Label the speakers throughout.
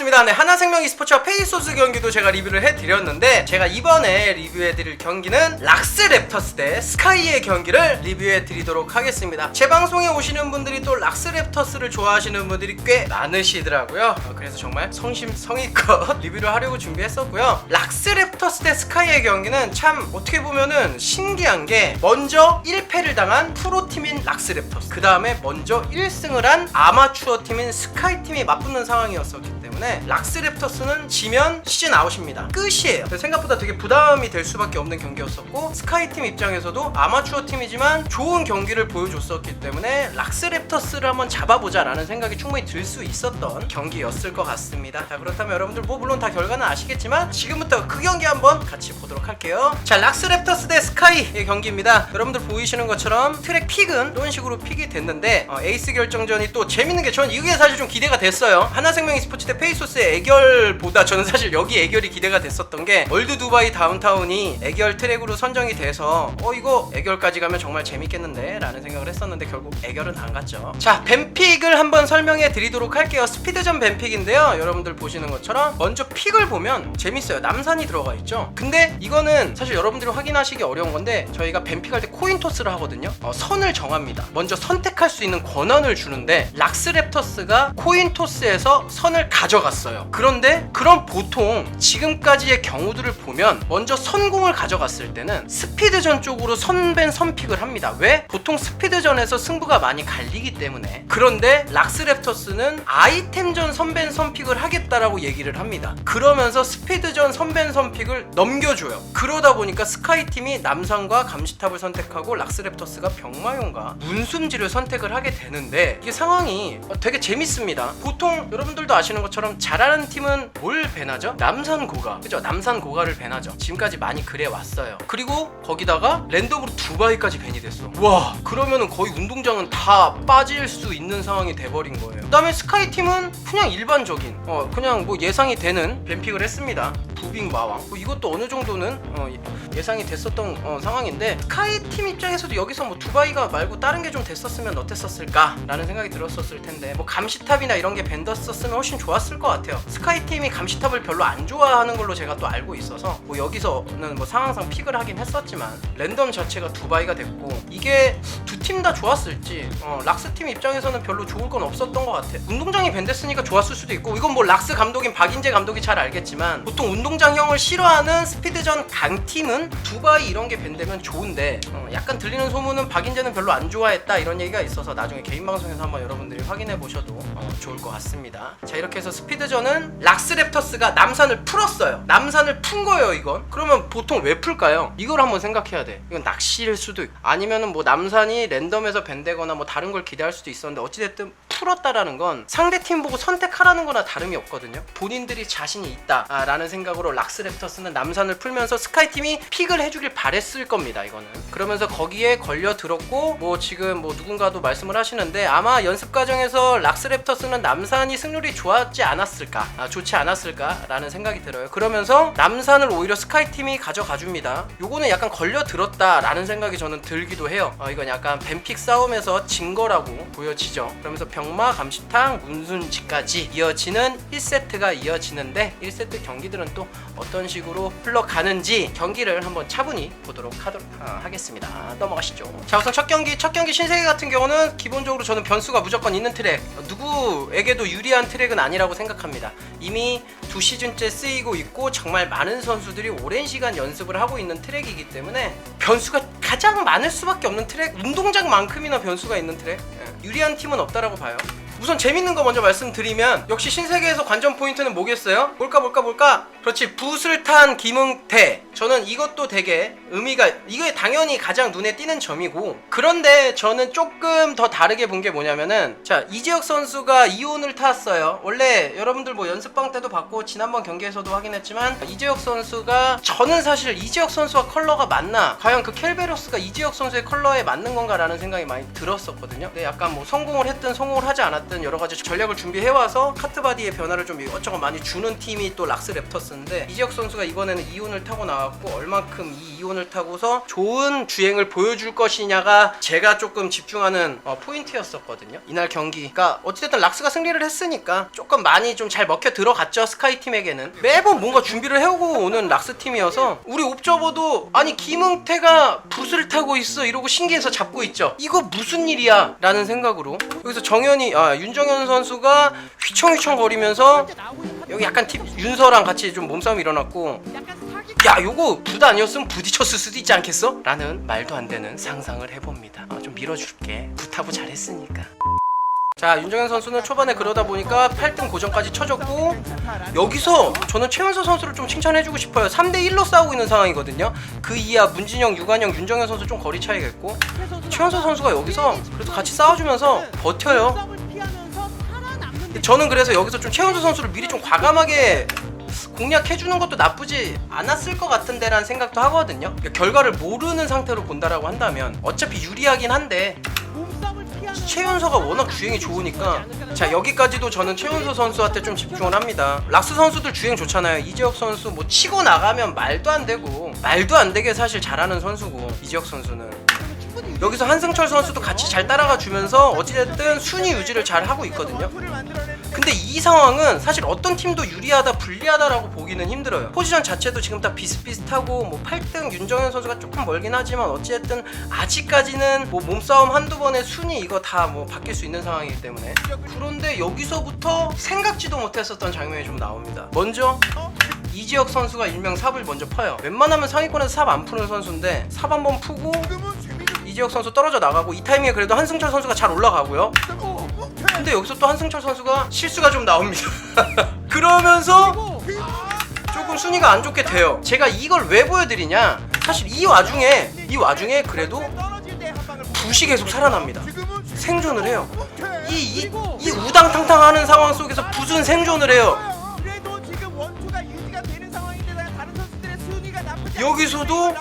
Speaker 1: 반갑습니다. 네, 하나생명 e스포츠와 페이소스 경기도 제가 리뷰를 해드렸는데 제가 이번에 리뷰해드릴 경기는 락스 랩터스 대 스카이의 경기를 리뷰해드리도록 하겠습니다. 제 방송에 오시는 분들이 또 락스 랩터스를 좋아하시는 분들이 꽤 많으시더라고요. 어, 그래서 정말 성심 성의껏 리뷰를 하려고 준비했었고요. 락스 랩터스 대 스카이의 경기는 참 어떻게 보면은 신기한 게 먼저 1패를 당한 프로팀인 락스 랩터스 그 다음에 먼저 1승을 한 아마추어 팀인 스카이 팀이 맞붙는 상황이었었기 때문에 락스랩터스는 지면 시즌 아웃입니다. 끝이에요. 생각보다 되게 부담이 될 수밖에 없는 경기였었고 스카이 팀 입장에서도 아마추어 팀이지만 좋은 경기를 보여줬었기 때문에 락스랩터스를 한번 잡아보자 라는 생각이 충분히 들 수 있었던 경기였을 것 같습니다. 자 그렇다면 여러분들 뭐 물론 다 결과는 아시겠지만 지금부터 그 경기 한번 같이 보도록 할게요. 자 락스랩터스 대 스카이의 경기입니다. 여러분들 보이시는 것처럼 트랙 픽은 이런 식으로 픽이 됐는데 어, 에이스 결정전이 또 재밌는 게 전 이게 사실 좀 기대가 됐어요. 하나생명 e스포츠 대 페이 소스의 애결보다 저는 사실 여기 애결이 기대가 됐었던 게 월드 두바이 다운타운이 애결 트랙으로 선정이 돼서 어 이거 애결까지 가면 정말 재밌겠는데 라는 생각을 했었는데 결국 애결은 안 갔죠. 자 뱀픽을 한번 설명해 드리도록 할게요. 스피드전 뱀픽인데요. 여러분들 보시는 것처럼 먼저 픽을 보면 재밌어요. 남산이 들어가 있죠. 근데 이거는 사실 여러분들이 확인하시기 어려운 건데 저희가 뱀픽할 때 코인 토스를 하거든요. 어, 선을 정합니다. 먼저 선택할 수 있는 권한을 주는데 락스랩터스가 코인 토스에서 선을 가져 갔어요. 그런데 그럼 보통 지금까지의 경우들을 보면 먼저 선공을 가져갔을 때는 스피드전 쪽으로 선벤 선픽을 합니다. 왜? 보통 스피드전에서 승부가 많이 갈리기 때문에. 그런데 락스랩터스는 아이템전 선벤 선픽을 하겠다라고 얘기를 합니다. 그러면서 스피드전 선벤 선픽을 넘겨줘요. 그러다 보니까 스카이 팀이 남산과 감시탑을 선택하고 락스랩터스가 병마용과 문숨지를 선택을 하게 되는데 이게 상황이 되게 재밌습니다. 보통 여러분들도 아시는 것처럼 잘하는 팀은 뭘 배나죠? 남산 고가. 그죠? 남산 고가를 배나죠. 지금까지 많이 그래 왔어요. 그리고 거기다가 랜덤으로 두바이까지 벤이 됐어. 와, 그러면은 거의 운동장은 다 빠질 수 있는 상황이 돼버린 거예요. 그 다음에 스카이 팀은 그냥 일반적인, 어, 그냥 뭐 예상이 되는 뱀픽을 했습니다. 부빙 마왕. 뭐 이것도 어느 정도는 어, 예상이 됐었던 어, 상황인데 스카이 팀 입장에서도 여기서 뭐 두바이가 말고 다른 게 좀 됐었으면 어땠었을까라는 생각이 들었었을 텐데 뭐 감시탑이나 이런 게 밴더었으면 훨씬 좋았을 것 같아요. 스카이 팀이 감시탑을 별로 안 좋아하는 걸로 제가 또 알고 있어서 뭐 여기서는 뭐 상황상 픽을 하긴 했었지만 랜덤 자체가 두바이가 됐고 이게 두 팀 다 좋았을지 어, 락스 팀 입장에서는 별로 좋을 건 없었던 것 같아. 운동장이 밴됐으니까 좋았을 수도 있고 이건 뭐 락스 감독인 박인재 감독이 잘 알겠지만 보통 운동 장형을 싫어하는 스피드전 강팀은 두바이 이런 게 밴되면 좋은데 어, 약간 들리는 소문은 박인재는 별로 안 좋아했다 이런 얘기가 있어서 나중에 개인 방송에서 한번 여러분들이 확인해 보셔도 어, 좋을 것 같습니다. 자 이렇게 해서 스피드전은 락스랩터스가 남산을 풀었어요. 남산을 푼 거예요 이건. 그러면 보통 왜 풀까요? 이걸 한번 생각해야 돼. 이건 낚시일 수도 있고 아니면은 뭐 남산이 랜덤에서 밴되거나 뭐 다른 걸 기대할 수도 있었는데 어찌됐든 풀었다라는 건 상대 팀 보고 선택하라는 거나 다름이 없거든요. 본인들이 자신이 있다라는 생각 으로 락스랩터스는 남산을 풀면서 스카이 팀이 픽을 해주길 바랬을 겁니다. 이거는 그러면서 거기에 걸려 들었고 뭐 지금 뭐 누군가도 말씀을 하시는데 아마 연습 과정에서 락스랩터스는 남산이 승률이 좋았지 않았을까, 아, 좋지 않았을까 라는 생각이 들어요. 그러면서 남산을 오히려 스카이 팀이 가져가 줍니다. 요거는 약간 걸려 들었다 라는 생각이 저는 들기도 해요. 어, 이건 약간 뱀픽 싸움에서 진 거라고 보여지죠. 그러면서 병마, 감시탕, 문순지까지 이어지는 1세트가 이어지는데 1세트 경기들은 또 어떤 식으로 흘러가는지 경기를 한번 차분히 보도록 하도록 아, 하겠습니다. 넘어가시죠. 자 우선 첫 경기 첫 경기 신세계 같은 경우는 기본적으로 저는 변수가 무조건 있는 트랙 어, 누구에게도 유리한 트랙은 아니라고 생각합니다. 이미 두 시즌째 쓰이고 있고 정말 많은 선수들이 오랜 시간 연습을 하고 있는 트랙이기 때문에 변수가 가장 많을 수밖에 없는 트랙 운동장만큼이나 변수가 있는 트랙 예, 유리한 팀은 없다라고 봐요. 우선 재밌는 거 먼저 말씀드리면 역시 신세계에서 관전 포인트는 뭐겠어요? 뭘까 뭘까 뭘까? 그렇지. 붓을 탄 김응태. 저는 이것도 되게 의미가 이게 당연히 가장 눈에 띄는 점이고. 그런데 저는 조금 더 다르게 본 게 뭐냐면은 자 이재혁 선수가 이온을 탔어요. 원래 여러분들 뭐 연습방 때도 봤고 지난번 경기에서도 확인했지만 이재혁 선수가 저는 사실 이재혁 선수와 컬러가 맞나? 과연 그 켈베로스가 이재혁 선수의 컬러에 맞는 건가라는 생각이 많이 들었었거든요. 근데 약간 뭐 성공을 했든 성공을 하지 않았든 어쨌든 여러 가지 전략을 준비해와서 카트바디의 변화를 좀 이것저것 많이 주는 팀이 또 락스 랩터스인데 이지혁 선수가 이번에는 이온을 타고 나왔고 얼만큼 이 이온을 타고서 좋은 주행을 보여줄 것이냐가 제가 조금 집중하는 어, 포인트였었거든요. 이날 경기가 어쨌든 락스가 승리를 했으니까 조금 많이 좀 잘 먹혀 들어갔죠 스카이 팀에게는 매번 뭔가 준비를 해오고 오는 락스 팀이어서 우리 옵저버도 아니 김흥태가 붓을 타고 있어 이러고 신기해서 잡고 있죠. 이거 무슨 일이야? 라는 생각으로 여기서 정현이 아 윤정현 선수가 휘청휘청 거리면서 여기 약간 팁 윤서랑 같이 좀 몸싸움 이 일어났고 야 요거 붓 아니었으면 부딪혔을 수도 있지 않겠어? 라는 말도 안 되는 상상을 해봅니다. 아, 좀 밀어줄게. 붓하고 잘했으니까. 자 윤정현 선수는 초반에 그러다 보니까 8등 고정까지 쳐줬고 여기서 저는 최연소 선수를 좀 칭찬해주고 싶어요. 3대1로 싸우고 있는 상황이거든요. 그 이하 문진영, 유관영, 윤정현 선수 좀 거리 차이가 있고 최연소 선수가 여기서 그래도 같이 싸워주면서 버텨요 저는 그래서 여기서 좀 최연소 선수를 미리 좀 과감하게 공략해주는 것도 나쁘지 않았을 것 같은데라는 생각도 하거든요. 그러니까 결과를 모르는 상태로 본다라고 한다면 어차피 유리하긴 한데 최연서가 워낙 주행이 좋으니까 자 여기까지도 저는 최연서 선수한테 좀 집중을 합니다. 락스 선수들 주행 좋잖아요. 이재혁 선수 뭐 치고 나가면 말도 안 되고 말도 안 되게 사실 잘하는 선수고 이재혁 선수는 여기서 한승철 선수도 같이 잘 따라가 주면서 어찌됐든 순위 유지를 잘 하고 있거든요. 근데 이 상황은 사실 어떤 팀도 유리하다 불리하다라고 보기는 힘들어요. 포지션 자체도 지금 다 비슷비슷하고 뭐 8등 윤정현 선수가 조금 멀긴 하지만 어찌됐든 아직까지는 뭐 몸싸움 한두 번의 순위 이거 다 뭐 바뀔 수 있는 상황이기 때문에 그런데 여기서부터 생각지도 못했었던 장면이 좀 나옵니다. 먼저 이지혁 선수가 일명 삽을 먼저 퍼요. 웬만하면 상위권에서 삽 안 푸는 선수인데 삽 한 번 푸고 이지혁 선수 떨어져 나가고 이 타이밍에 그래도 한승철 선수가 잘 올라가고요. 근데 여기서 또 한승철 선수가 실수가 좀 나옵니다. 그러면서 조금 순위가 안 좋게 돼요. 제가 이걸 왜 보여드리냐? 사실 이 와중에 이 와중에 그래도 붓이 계속 살아납니다. 생존을 해요. 이, 이, 이 우당탕탕하는 상황 속에서 붓은 생존을 해요. 여기서도.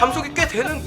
Speaker 1: 감속이 꽤 되는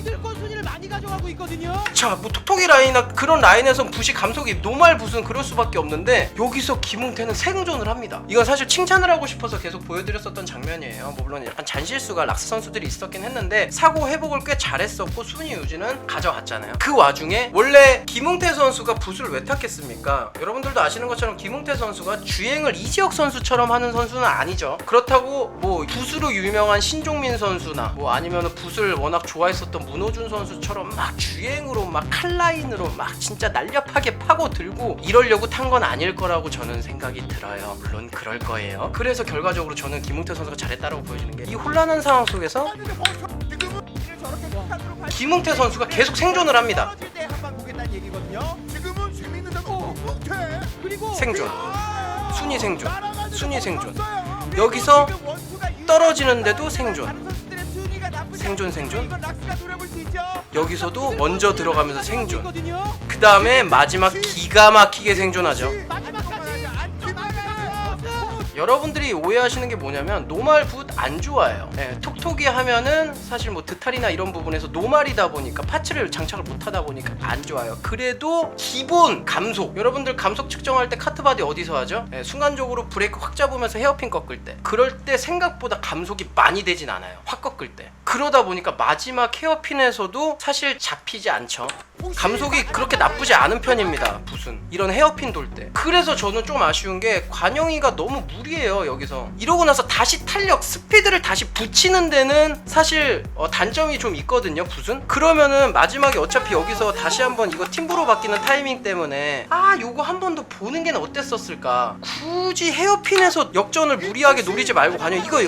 Speaker 2: 가져가고 있거든요.
Speaker 1: 자, 뭐 톡톡이 라인이나 그런 라인에선 붓이 감속이 노말 붓은 그럴 수밖에 없는데 여기서 김웅태는 생존을 합니다. 이건 사실 칭찬을 하고 싶어서 계속 보여드렸었던 장면이에요. 뭐 물론 약간 잔실수가 락스 선수들이 있었긴 했는데 사고 회복을 꽤 잘했었고 순위 유지는 가져갔잖아요. 그 와중에 원래 김웅태 선수가 붓을 왜 탔겠습니까? 여러분들도 아시는 것처럼 김웅태 선수가 주행을 이지혁 선수처럼 하는 선수는 아니죠. 그렇다고 뭐 붓으로 유명한 신종민 선수나 뭐 아니면 붓을 워낙 좋아했었던 문호준 선수처럼 막 주행으로 막 칼라인으로 막 진짜 날렵하게 파고 들고 이러려고 탄 건 아닐 거라고 저는 생각이 들어요. 물론 그럴 거예요. 그래서 결과적으로 저는 김웅태 선수가 잘했다라고 보여지는 게 이 혼란한 상황 속에서 김웅태 선수가 계속 생존을 합니다. 생존.
Speaker 2: 아!
Speaker 1: 순위 생존. 순위 생존. 여기서 떨어지는데도 생존. 생존, 생존. 여기서도 먼저 들어가면서 생존. 그 다음에 마지막 기가 막히게 생존하죠. 여러분들이 오해하시는 게 뭐냐면 노말 붓안 좋아해요. 예, 톡톡이 하면은 사실 뭐 드탈이나 이런 부분에서 노말이다 보니까 파츠를 장착을 못 하다 보니까 안 좋아요. 그래도 기본 감속. 여러분들 감속 측정할 때 카트바디 어디서 하죠? 예, 순간적으로 브레이크 확 잡으면서 헤어핀 꺾을 때. 그럴 때 생각보다 감속이 많이 되진 않아요. 확 꺾을 때. 그러다 보니까 마지막 헤어핀에서도 사실 잡히지 않죠. 감속이 그렇게 나쁘지 않은 편입니다. 붓은 이런 헤어핀 돌 때. 그래서 저는 좀 아쉬운 게 관영이가 너무 무리해요 여기서. 이러고 나서 다시 탄력 스피드를 다시 붙이는 데는 사실 어, 단점이 좀 있거든요 붓은. 그러면은 마지막에 어차피 여기서 다시 한번 이거 팀브로 바뀌는 타이밍 때문에 아 요거 한 번 더 보는 게 어땠었을까. 굳이 헤어핀에서 역전을 무리하게 노리지 말고 관영 이거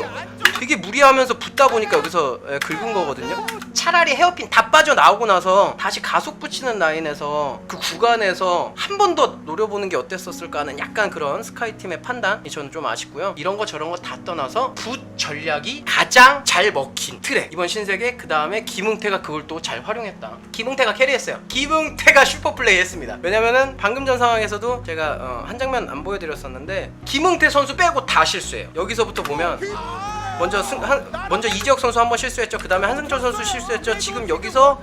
Speaker 1: 되게 무리하면서 붙다 보니까 여기서 예, 긁은 거거든요. 차라리 헤어핀 다 빠져 나오고 나서 다시 가속 붙이는 라인에서 그 구간에서 한 번 더 노려보는 게 어땠었을까 하는 약간 그런 스카이 팀의 판단이 저는 좀 아쉽고요. 이런 거 저런 거 다 떠나서 붓 전략이 가장 잘 먹힌 트랙 이번 신세계 그 다음에 김웅태가 그걸 또 잘 활용했다. 김웅태가 캐리했어요. 김웅태가 슈퍼 플레이 했습니다. 왜냐면은 방금 전 상황에서도 제가 어, 한 장면 안 보여드렸었는데 김웅태 선수 빼고 다 실수해요. 여기서부터 보면 먼저 승, 한, 먼저 이지혁 선수 한 번 실수했죠. 그 다음에 한승철 선수 실수했죠. 지금 여기서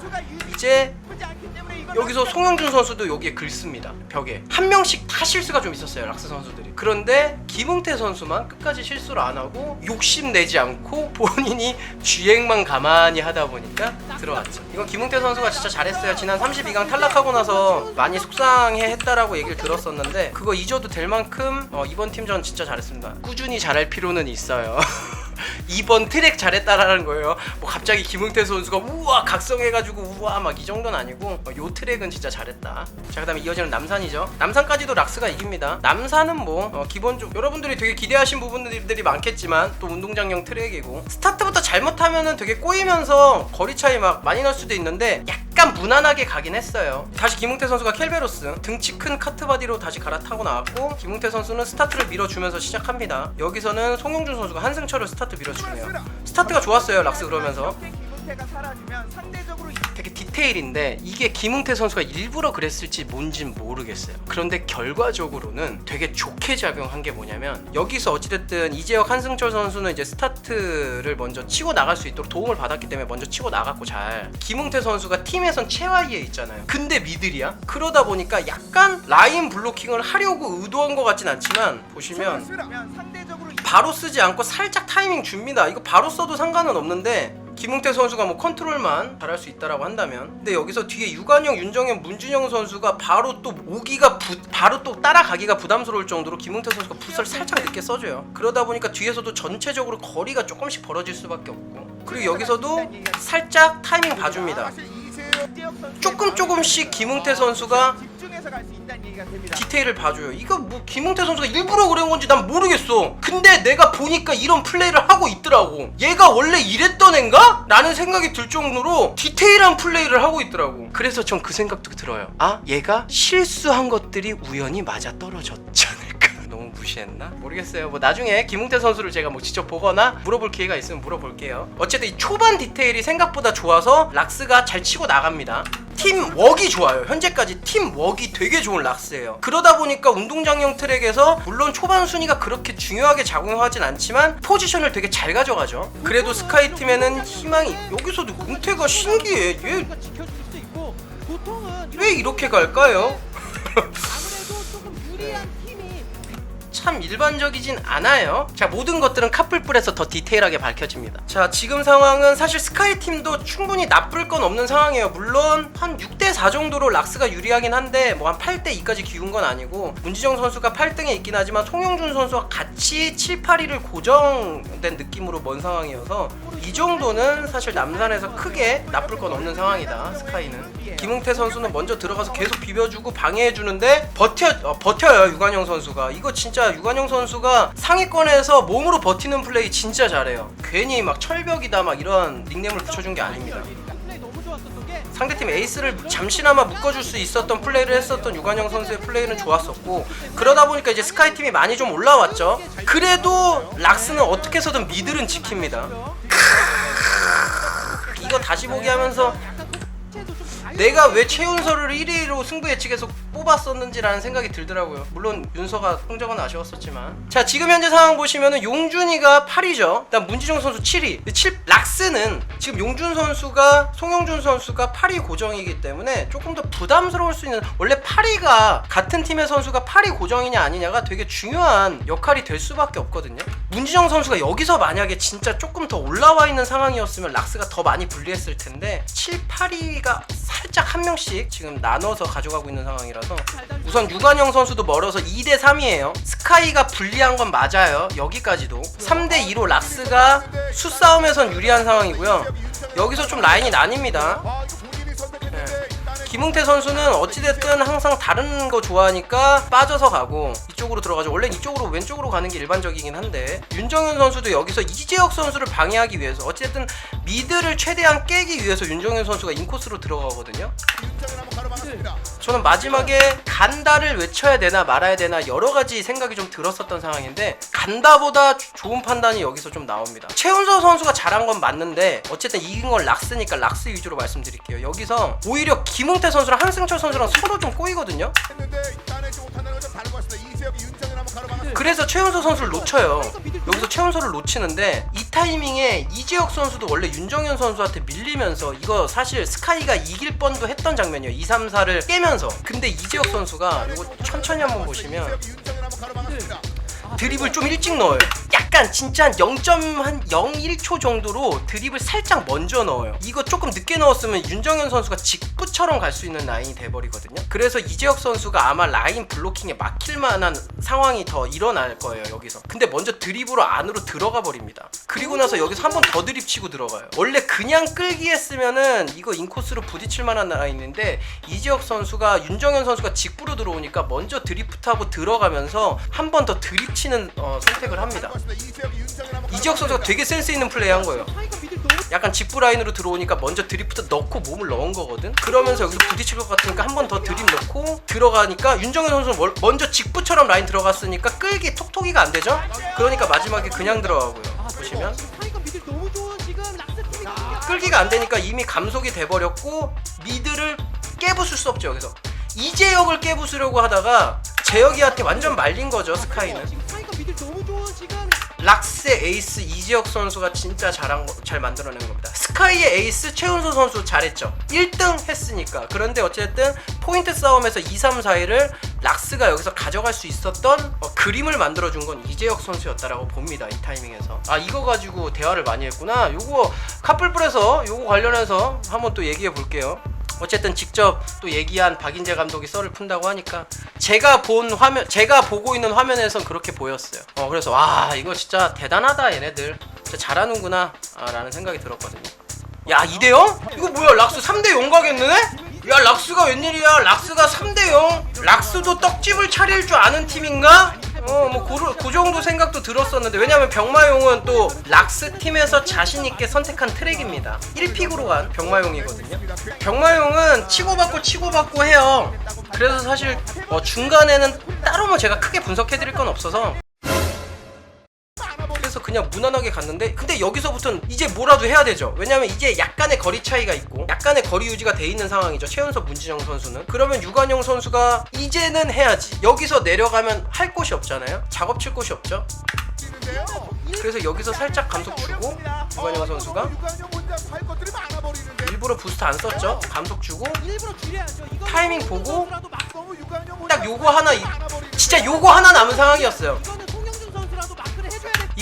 Speaker 1: 이제 여기서 송영준 선수도 여기에 글 씁니다. 벽에. 한 명씩 다 실수가 좀 있었어요 락스 선수들이. 그런데 김웅태 선수만 끝까지 실수를 안 하고 욕심 내지 않고 본인이 주행만 가만히 하다 보니까 들어왔죠. 이건 김웅태 선수가 진짜 잘했어요. 지난 32강 탈락하고 나서 많이 속상해 했다라고 얘기를 들었었는데 그거 잊어도 될 만큼 어, 이번 팀전 진짜 잘했습니다. 꾸준히 잘할 필요는 있어요 이번 트랙 잘했다라는 거예요. 뭐 갑자기 김흥태 선수가 우와 각성해가지고 우와 막 이 정도는 아니고 어, 요 트랙은 진짜 잘했다. 자 그다음에 이어지는 남산이죠. 남산까지도 락스가 이깁니다. 남산은 뭐 어, 기본적 여러분들이 되게 기대하신 부분들이 많겠지만 또 운동장용 트랙이고 스타트부터 잘못하면은 되게 꼬이면서 거리 차이 막 많이 날 수도 있는데 약간 무난하게 가긴 했어요. 다시 김웅태 선수가 켈베로스 등치 큰 카트바디로 다시 갈아타고 나왔고 김웅태 선수는 스타트를 밀어주면서 시작합니다. 여기서는 송영준 선수가 한승철을 스타트 밀어주네요. 스타트가 좋았어요 락스 그러면서
Speaker 2: 김은태가 사라지면 상대적으로
Speaker 1: 디테일인데 이게 김웅태 선수가 일부러 그랬을지 뭔진 모르겠어요. 그런데 결과적으로는 되게 좋게 작용한 게 뭐냐면 여기서 어찌됐든 이재혁 한승철 선수는 이제 스타트를 먼저 치고 나갈 수 있도록 도움을 받았기 때문에 먼저 치고 나갔고 잘 김웅태 선수가 팀에선 최하위에 있잖아요. 근데 미들이야. 그러다 보니까 약간 라인 블로킹을 하려고 의도한 것 같진 않지만 보시면 바로 쓰지 않고 살짝 타이밍 줍니다. 이거 바로 써도 상관은 없는데 김웅태 선수가 뭐 컨트롤만 잘할 수 있다라고 한다면 근데 여기서 뒤에 유관영, 윤정현, 문준영 선수가 바로 또 오기가 부, 바로 또 따라가기가 부담스러울 정도로 김웅태 선수가 풋을 살짝 늦게 써줘요. 그러다 보니까 뒤에서도 전체적으로 거리가 조금씩 벌어질 수밖에 없고 그리고 여기서도 살짝 타이밍 봐줍니다. 조금 조금씩 김웅태
Speaker 2: 선수가.
Speaker 1: 디테일을 봐줘요. 이거 뭐 김웅태 선수가 일부러 그런 건지 난 모르겠어. 근데 내가 보니까 이런 플레이를 하고 있더라고. 얘가 원래 이랬던 앤가? 라는 생각이 들 정도로 디테일한 플레이를 하고 있더라고. 그래서 전 그 생각도 들어요. 아, 얘가 실수한 것들이 우연히 맞아? 너 무 무시했나? 모르겠어요. 뭐 나중에 김웅태 선수를 제가 뭐 직접 보거나 물어볼 기회가 있으면 물어볼게요. 어쨌든 이 초반 디테일이 생각보다 좋아서 락스가 잘 치고 나갑니다. 팀 웍이 좋아요. 현재까지 팀 웍이 되게 좋은 락스예요. 그러다 보니까 운동장용 트랙에서 물론 초반 순위가 그렇게 중요하게 작용하진 않지만 포지션을 되게 잘 가져가죠. 그래도 스카이 팀에는 희망이 여기서도 웅태가 신기해. 얘 왜 이렇게 갈까요?
Speaker 3: 아무래도 조금 유리한 팀이
Speaker 1: 참 일반적이진 않아요. 자, 모든 것들은 카플뿔에서 더 디테일하게 밝혀집니다. 자, 지금 상황은 사실 스카이 팀도 충분히 나쁠 건 없는 상황이에요. 물론 한 6대 4 정도로 락스가 유리하긴 한데 뭐 한 8대 2까지 기운 건 아니고 문지정 선수가 8등에 있긴 하지만 송영준 선수와 같이 7, 8위를 고정된 느낌으로 먼 상황이어서 이 정도는 사실 남산에서 크게 나쁠 건 없는 상황이다. 스카이는. 김웅태 선수는 먼저 들어가서 계속 비벼주고 방해해주는데 버텨 어, 버텨요 유관영 선수가 이거 진짜 유관영 선수가 상위권에서 몸으로 버티는 플레이 진짜 잘해요. 괜히 막 철벽이다 막 이런 닉네임을 붙여준 게 아닙니다. 상대팀 에이스를 잠시나마 묶어줄 수 있었던 플레이를 했었던 유관영 선수의 플레이는 좋았었고 그러다 보니까 이제 스카이 팀이 많이 좀 올라왔죠. 그래도 락스는 어떻게 해서든 미들은 지킵니다. 이거 다시 보기 하면서 내가 왜 최윤서를 1위로 승부 예측해서 뽑았었는지라는 생각이 들더라고요. 물론 윤서가 성적은 아쉬웠었지만. 자, 지금 현재 상황 보시면은 용준이가 8위죠. 일단 문지정 선수 7위. 7 락스는 지금 용준 선수가 송영준 선수가 8위 고정이기 때문에 조금 더 부담스러울 수 있는 원래 8위가 같은 팀의 선수가 8위 고정이냐 아니냐가 되게 중요한 역할이 될 수밖에 없거든요. 문지정 선수가 여기서 만약에 진짜 조금 더 올라와 있는 상황이었으면 락스가 더 많이 불리했을 텐데 7, 8위가 살짝 한 명씩 지금 나눠서 가져가고 있는 상황이라 서 우선 유관영 선수도 멀어서 2대 3이에요. 스카이가 불리한 건 맞아요. 여기까지도 3대 2로 락스가 수싸움에선 유리한 상황이고요. 여기서 좀 라인이 나뉩니다. 네. 김웅태 선수는 어찌됐든 항상 다른 거 좋아하니까 빠져서 가고 이쪽으로 들어가죠. 원래 이쪽으로 왼쪽으로 가는 게 일반적이긴 한데 윤정현 선수도 여기서 이재혁 선수를 방해하기 위해서 어찌됐든 미드를 최대한 깨기 위해서 윤정현 선수가 인코스로 들어가거든요. 저는 마지막에 간다를 외쳐야 되나 말아야 되나 여러 가지 생각이 좀 들었었던 상황인데 간다보다 좋은 판단이 여기서 좀 나옵니다. 최훈서 선수가 잘한 건 맞는데 어쨌든 이긴 건 락스니까 락스 위주로 말씀드릴게요. 여기서 오히려 김웅 태 선수랑 한승철 선수랑 서로 좀 꼬이거든요. 그래서 최윤서 선수를 놓쳐요. 여기서 최윤서를 놓치는데 이 타이밍에 이재혁 선수도 원래 윤정현 선수한테 밀리면서 이거 사실 스카이가 이길 뻔도 했던 장면이에요. 2, 3, 4를 깨면서. 근데 이재혁 선수가 이거 천천히 한번 보시면 드립을 좀 일찍 넣어요. 약간 진짜 한 0.01초 정도로 드립을 살짝 먼저 넣어요. 이거 조금 늦게 넣었으면 윤정현 선수가 직부처럼 갈 수 있는 라인이 돼버리거든요. 그래서 이재혁 선수가 아마 라인 블로킹에 막힐 만한 상황이 더 일어날 거예요, 여기서. 근데 먼저 드립으로 안으로 들어가 버립니다. 그리고 나서 여기서 한 번 더 드립 치고 들어가요. 원래 그냥 끌기 했으면은 이거 인코스로 부딪힐 만한 라인인데 이재혁 선수가 윤정현 선수가 직부로 들어오니까 먼저 드리프트하고 들어가면서 한 번 더 드립 치는 어, 선택을 합니다. 이지혁 선수가 되게 센스 있는 플레이 한 거예요. 약간 직부 라인으로 들어오니까 먼저 드리프트 넣고 몸을 넣은 거거든. 그러면서 여기서 부딪힐 것 같으니까 한 번 더 드립 넣고 들어가니까 윤정현 선수는 멀- 먼저 직부처럼 라인 들어갔으니까 끌기 톡톡이가 안 되죠. 그러니까 마지막에 그냥 들어가고요.
Speaker 3: 아,
Speaker 1: 보시면
Speaker 3: 팀이
Speaker 1: 끌기가 안 되니까 이미 감속이 돼버렸고 미드를 깨부술 수 없죠 여기서 이재혁을 깨부수려고 하다가 재혁이한테 완전 말린 거죠 스카이는.
Speaker 3: 지금 타이거 미들 너무 좋은 지금
Speaker 1: 락스의 에이스 이지혁 선수가 진짜 잘한 거, 잘 만들어낸 겁니다. 스카이의 에이스 최은수 선수 잘했죠. 1등 했으니까. 그런데 어쨌든 포인트 싸움에서 2, 3, 4위를 락스가 여기서 가져갈 수 있었던 어, 그림을 만들어준 건 이재혁 선수였다라고 봅니다. 이 타이밍에서. 아 이거 가지고 대화를 많이 했구나. 요거 카플풀에서 요거 관련해서 한번 또 얘기해 볼게요. 어쨌든 직접 또 얘기한 박인재 감독이 썰을 푼다고 하니까 제가 본 화면 제가 보고 있는 화면에선 그렇게 보였어요. 어 그래서 와 이거 진짜 대단하다 얘네들 진짜 잘하는구나 아, 라는 생각이 들었거든요. 야 2대0? 이거 뭐야 락스 3대 0 가겠네? 야 락스가 웬일이야? 락스가 3대0 락스도 떡집을 차릴 줄 아는 팀인가? 어뭐 그, 그 정도 생각도 들었었는데 왜냐면 병마용은 또 락스 팀에서 자신 있게 선택한 트랙입니다. 1픽으로 간 병마용이거든요. 병마용은 치고받고 치고받고 해요. 그래서 사실 어, 중간에는 따로 뭐 제가 크게 분석해드릴 건 없어서 그냥 무난하게 갔는데 근데 여기서부터는 이제 뭐라도 해야 되죠 왜냐면 이제 약간의 거리 차이가 있고 약간의 거리 유지가 돼 있는 상황이죠 최연석 문진영 선수는 그러면 유관용 선수가 이제는 해야지 여기서 내려가면 할 곳이 없잖아요 작업 칠 곳이 없죠. 그래서 여기서 살짝 감속 주고 유관용 선수가. 일부러 부스트 안 썼죠 감속 주고 타이밍 보고 딱 요거 하나. 진짜 요거 하나 남은 상황이었어요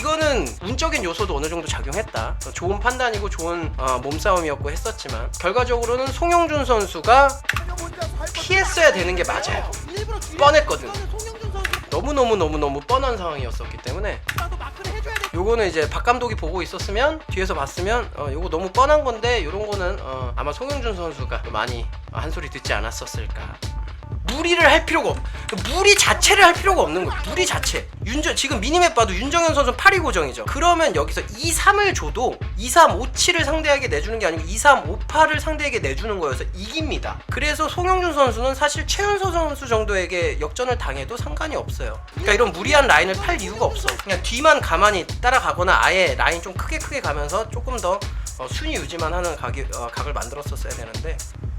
Speaker 3: 이거는
Speaker 1: 운적인 요소도 어느 정도 작용했다. 좋은 판단이고 좋은 어, 몸싸움이었고 했었지만 결과적으로는 송영준 선수가 피했어야 되는 게 맞아요. 뻔했거든. 너무 너무 너무 너무 뻔한 상황이었었기 때문에. 요거는 이제 박 감독이 보고 있었으면 뒤에서 봤으면 어, 요거 너무 뻔한 건데 요런 거는 어, 아마 송영준 선수가 많이 한 소리 듣지 않았었을까. 무리를 할 필요가 없. 무리 자체를 할 필요가 없는 거예요. 무리 자체. 윤정 지금 미니맵 봐도 윤정현 선수 8위 고정이죠. 그러면 여기서 2, 3을 줘도 2, 3, 5, 7을 상대에게 내주는 게 아니고 2, 3, 5, 8을 상대에게 내주는 거여서 이깁니다. 그래서 송영준 선수는 사실 최윤서 선수 정도에게 역전을 당해도 상관이 없어요. 그러니까 이런 무리한 라인을 팔 이유가 없어. 그냥 뒤만 가만히 따라가거나 아예 라인 좀 크게 크게 가면서 조금 더 어, 순위 유지만 하는 각이, 어, 각을 만들었었어야 되는데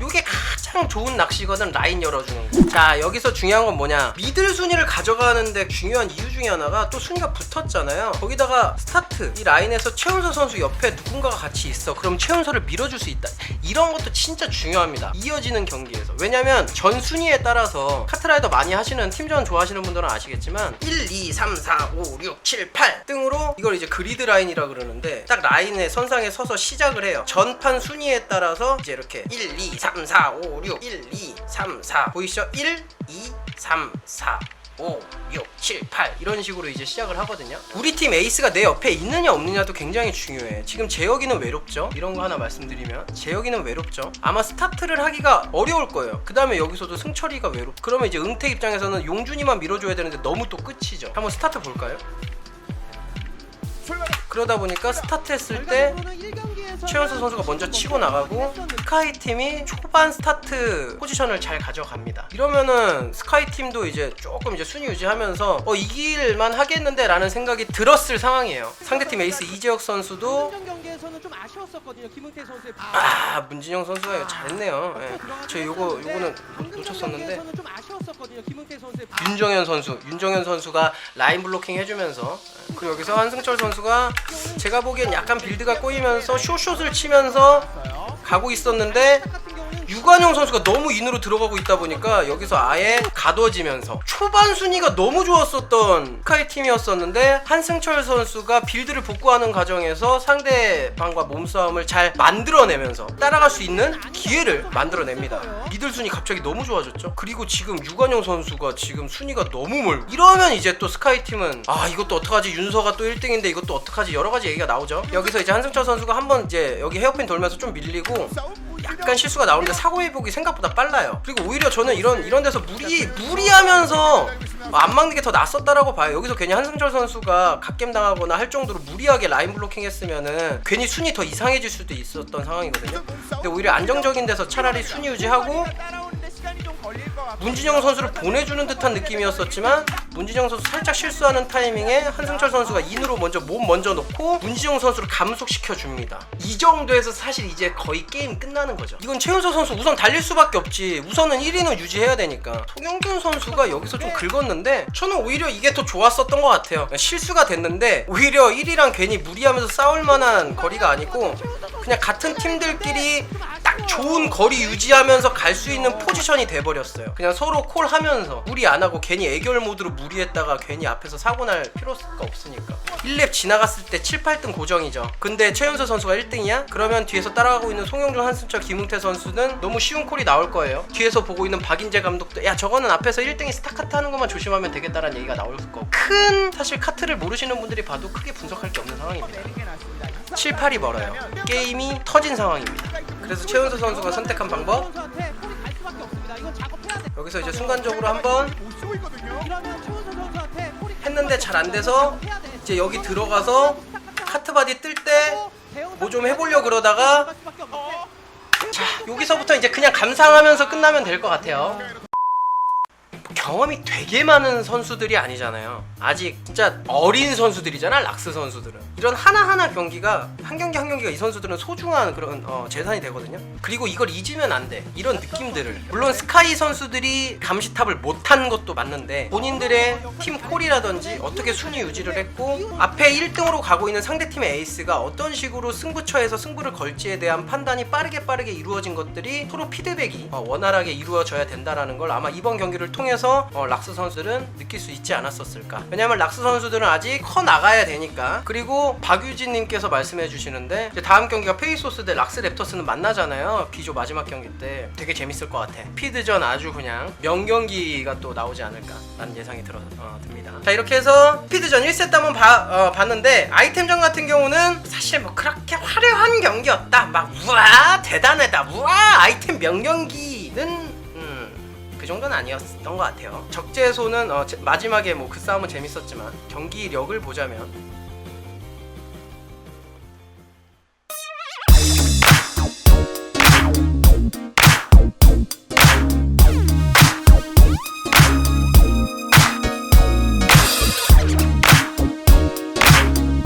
Speaker 1: 이게 가장 좋은 낚시거든 라인 열어주는 거. 자 여기서 중요한 건 뭐냐. 미들 순위를 가져가는데 중요한 이유 중에 하나가 또 순위가 붙었잖아요. 거기다가 스타트. 이 라인에서 최은서 선수 옆에 누군가가 같이 있어. 그럼 최은서를 밀어줄 수 있다. 이런 것도 진짜 중요합니다. 이어지는 경기에서. 왜냐면 전 순위에 따라서 카트라이더 많이 하시는 팀전 좋아하시는 분들은 아시겠지만 1, 2, 3, 4, 5, 6, 7, 8 등으로 이걸 이제 그리드 라인이라 그러는데 딱 라인의 선상에 서서 시작을 해요. 전판 순위에 따라서 이제 이렇게 1, 2, 3, 4, 5, 6 1, 2, 3, 4 보이시죠? 1, 2, 3, 4 5, 6, 7, 8 이런 식으로 이제 시작을 하거든요. 우리 팀 에이스가 내 옆에 있느냐 없느냐도 굉장히 중요해. 지금 재혁이는 외롭죠. 이런 거 하나 말씀드리면 재혁이는 외롭죠. 아마 스타트를 하기가 어려울 거예요. 그 다음에 여기서도 승철이가 외롭. 그러면 이제 응태 입장에서는 용준이만 밀어줘야 되는데 너무 또 끝이죠. 한번 스타트 볼까요? 그러다 보니까 스타트 했을 때 최연소 선수가 먼저 치고 나가고 스카이 팀이 초반 스타트 포지션을 잘 가져갑니다. 이러면은 스카이 팀도 이제 조금 이제 순위 유지하면서 어 이길만 하겠는데 라는 생각이 들었을 상황이에요. 상대팀 에이스 이재혁 선수도
Speaker 3: 아
Speaker 1: 문진영 선수가 잘했네요. 예. 저 요거 요거는 놓쳤었는데 윤정현 선수, 윤정현 선수가 라인 블로킹 해주면서 그리고 여기서 한승철 선수가 제가 보기엔 약간 빌드가 꼬이면서 쇼숏을 치면서 가고 있었는데 유관용 선수가 너무 인으로 들어가고 있다 보니까 여기서 아예 가둬지면서 초반 순위가 너무 좋았었던 스카이 팀이었었는데 한승철 선수가 빌드를 복구하는 과정에서 상대방과 몸싸움을 잘 만들어내면서 따라갈 수 있는 기회를 만들어냅니다. 미들 순위 갑자기 너무 좋아졌죠. 그리고 지금 유관용 선수가 지금 순위가 너무 멀고 이러면 이제 또 스카이 팀은 아 이것도 어떡하지 윤서가 또 1등인데 이것도 어떡하지 여러 가지 얘기가 나오죠. 여기서 이제 한승철 선수가 한번 이제 여기 헤어핀 돌면서 좀 밀리고 약간 실수가 나오는데 사고 회복이 생각보다 빨라요. 그리고 오히려 저는 이런 이런 데서 무리 무리하면서 안 막는 게 더 낫었다라고 봐요. 여기서 괜히 한승철 선수가 갓겜 당하거나 할 정도로 무리하게 라인 블로킹 했으면은 괜히 순위 더 이상해질 수도 있었던 상황이거든요. 근데 오히려 안정적인 데서 차라리 순위 유지하고 문진영 선수를 보내주는 듯한 느낌이었었지만 문진영 선수 살짝 실수하는 타이밍에 한승철 선수가 인으로 먼저 몸 먼저 놓고 문진영 선수를 감속시켜 줍니다. 이 정도에서 사실 이제 거의 게임 끝나는 거죠. 이건 최윤서 선수 우선 달릴 수밖에 없지. 우선은 1위는 유지해야 되니까. 송영준 선수가 여기서 좀 긁었는데 저는 오히려 이게 더 좋았었던 것 같아요. 실수가 됐는데 오히려 1위랑 괜히 무리하면서 싸울 만한 거리가 아니고 그냥 같은 팀들끼리 딱 좋은 거리 유지하면서 갈 수 있는 포지션이 돼버렸어요. 그냥 서로 콜하면서 무리 안 하고 괜히 애결 모드로 무리했다가 괜히 앞에서 사고 날 필요가 없으니까. 1렙 지나갔을 때 7, 8등 고정이죠. 근데 최윤서 선수가 1등이야? 그러면 뒤에서 따라가고 있는 송영준, 한승철, 김웅태 선수는 너무 쉬운 콜이 나올 거예요. 뒤에서 보고 있는 박인재 감독도 야 저거는 앞에서 1등이 스타카트 하는 것만 조심하면 되겠다라는 얘기가 나올 거고 큰 사실 카트를 모르시는 분들이 봐도 크게 분석할 게 없는 상황입니다.
Speaker 2: 내리는 게 낫습니다.
Speaker 1: 7, 8이 멀어요. 게임이 터진 상황입니다. 그래서 최은수 선수가 선택한 방법 여기서 이제 순간적으로 한번 했는데 잘 안. 돼서. 이제 여기 들어가서 카트바디 뜰 때 뭐 좀 해보려 그러다가 자 여기서부터 이제 그냥 감상하면서 끝나면 될 것 같아요. 경험이 되게 많은 선수들이 아니잖아요. 아직 진짜 어린 선수들이잖아, 락스 선수들은. 이런 하나하나 경기가, 한 경기 한 경기가 이 선수들은 소중한 그런 어, 재산이 되거든요. 그리고 이걸 잊으면 안 돼. 이런 느낌들을. 물론 스카이 선수들이 감시탑을 못한 것도 맞는데, 본인들의 팀 콜이라든지 어떻게 순위 유지를 했고, 앞에 1등으로 가고 있는 상대팀의 에이스가 어떤 식으로 승부처에서 승부를 걸지에 대한 판단이 빠르게 빠르게 이루어진 것들이 서로 피드백이 어, 원활하게 이루어져야 된다라는 걸 아마 이번 경기를 통해서 어, 락스 선수들은 느낄 수 있지 않았었을까. 왜냐면 락스 선수들은 아직 커 나가야 되니까. 그리고 박유진 님께서 말씀해 주시는데 다음 경기가 페이소스 대 락스 랩터스는 만나잖아요. 비조 마지막 경기 때 되게 재밌을 것 같아. 피드전 아주 그냥 명경기가 또 나오지 않을까 라는 예상이 들어 어, 듭니다. 자 이렇게 해서 피드전 1세트 한번 봐, 어, 봤는데 아이템전 같은 경우는 사실 뭐 그렇게 화려한 경기였다. 막 우와 대단하다. 우와 아이템 명경기는 음, 그 정도는 아니었던 것 같아요. 적재소는 어, 제- 마지막에 뭐 그 싸움은 재밌었지만 경기력을 보자면